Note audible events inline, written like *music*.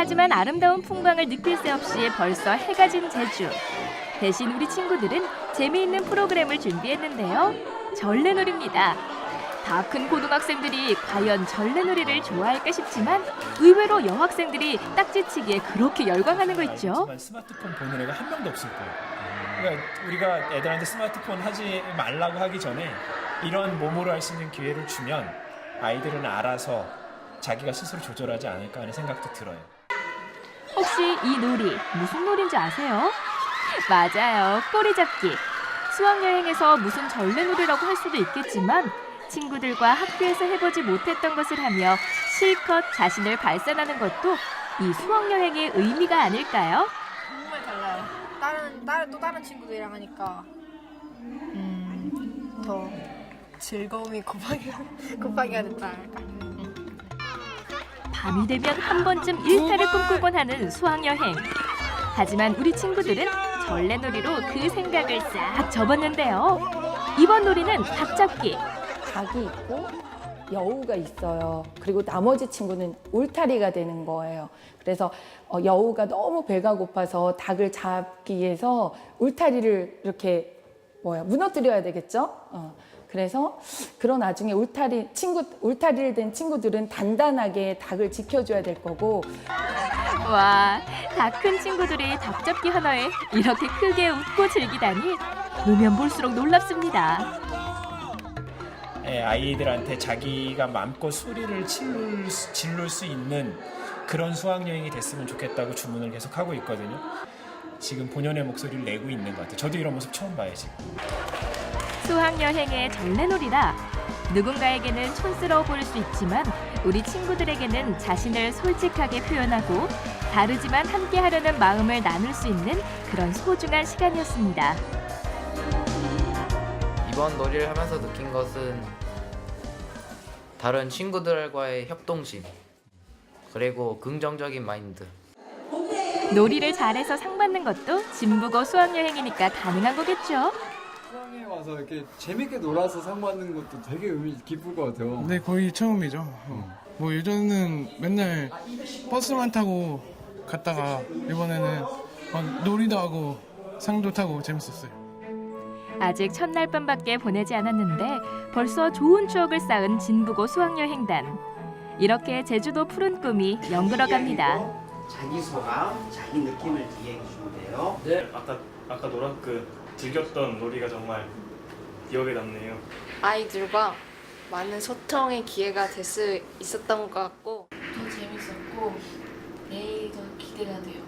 하지만 아름다운 풍광을 느낄 새 없이 벌써 해가 진 제주. 대신 우리 친구들은 재미있는 프로그램을 준비했는데요. 전래놀이입니다. 다 큰 고등학생들이 과연 전래놀이를 좋아할까 싶지만 의외로 여학생들이 딱지치기에 그렇게 열광하는 거 있죠. 스마트폰 보는 애가 한 명도 없을 거예요. 그러니까 우리가 애들한테 스마트폰 하지 말라고 하기 전에 이런 몸으로 할 수 있는 기회를 주면 아이들은 알아서 자기가 스스로 조절하지 않을까 하는 생각도 들어요. 혹시 이 놀이 무슨 놀인지 아세요? 맞아요. 꼬리 잡기. 수학여행에서 무슨 전래놀이라고 할 수도 있겠지만 친구들과 학교에서 해보지 못했던 것을 하며 실컷 자신을 발산하는 것도 이 수학여행의 의미가 아닐까요? 정말 달라요. 다른 다른 또 다른 친구들이랑 하니까 음 더 즐거움이 *laughs* 곱하기 곱하기가 됐다. 밤이 되면 한 번쯤 일탈을 꿈꾸곤 하는 수학여행. 하지만 우리 친구들은 전래놀이로 그 생각을 싹 접었는데요. 이번 놀이는 닭잡기. 닭이 있고 여우가 있어요. 그리고 나머지 친구는 울타리가 되는 거예요. 그래서 어, 여우가 너무 배가 고파서 닭을 잡기 위해서 울타리를 이렇게 뭐야 무너뜨려야 되겠죠. 어, 그래서 그런 나중에 울타리 친구 울타리를 된 친구들은 단단하게 닭을 지켜줘야 될 거고 와, 다 큰 친구들이 닭잡기 하나에 이렇게 크게 웃고 즐기다니 보면 볼수록 놀랍습니다. 예, 아이들한테 자기가 마음껏 소리를 질룰, 수- 지를 수 있는 그런 수학여행이 됐으면 좋겠다고 주문을 계속 하고 있거든요. 지금 본연의 목소리를 내고 있는 것 같아요. 저도 이런 모습 처음 봐요, 지금. 수학여행의 전래놀이라 누군가에게는 촌스러워 보일 수 있지만 우리 친구들에게는 자신을 솔직하게 표현하고 다르지만 함께 하려는 마음을 나눌 수 있는 그런 소중한 시간이었습니다. 이번 놀이를 하면서 느낀 것은 다른 친구들과의 협동심 그리고 긍정적인 마인드 놀이를 잘해서 상 받는 것도 진부고 수학여행이니까 가능한 거겠죠? 수학여행 와서 이렇게 재밌게 놀아서 상 받는 것도 되게 의미 기쁠 것 같아요. 네, 거의 처음이죠. 어. 뭐 예전에는 맨날 버스만 타고 갔다가 이번에는 막 놀이도 하고 상도 타고 재밌었어요. 아직 첫날 밤밖에 보내지 않았는데 벌써 좋은 추억을 쌓은 진부고 수학여행단. 이렇게 제주도 푸른 꿈이 연그러 갑니다. 자기 소감, 자기 느낌을 얘기해 주시면 돼요. 아까 아까 놀았 그 즐겼던 놀이가 정말 기억에 남네요. 아이들과 많은 소통의 기회가 될 수 있었던 것 같고 더 재밌었고 내일이 더 기대가 돼요.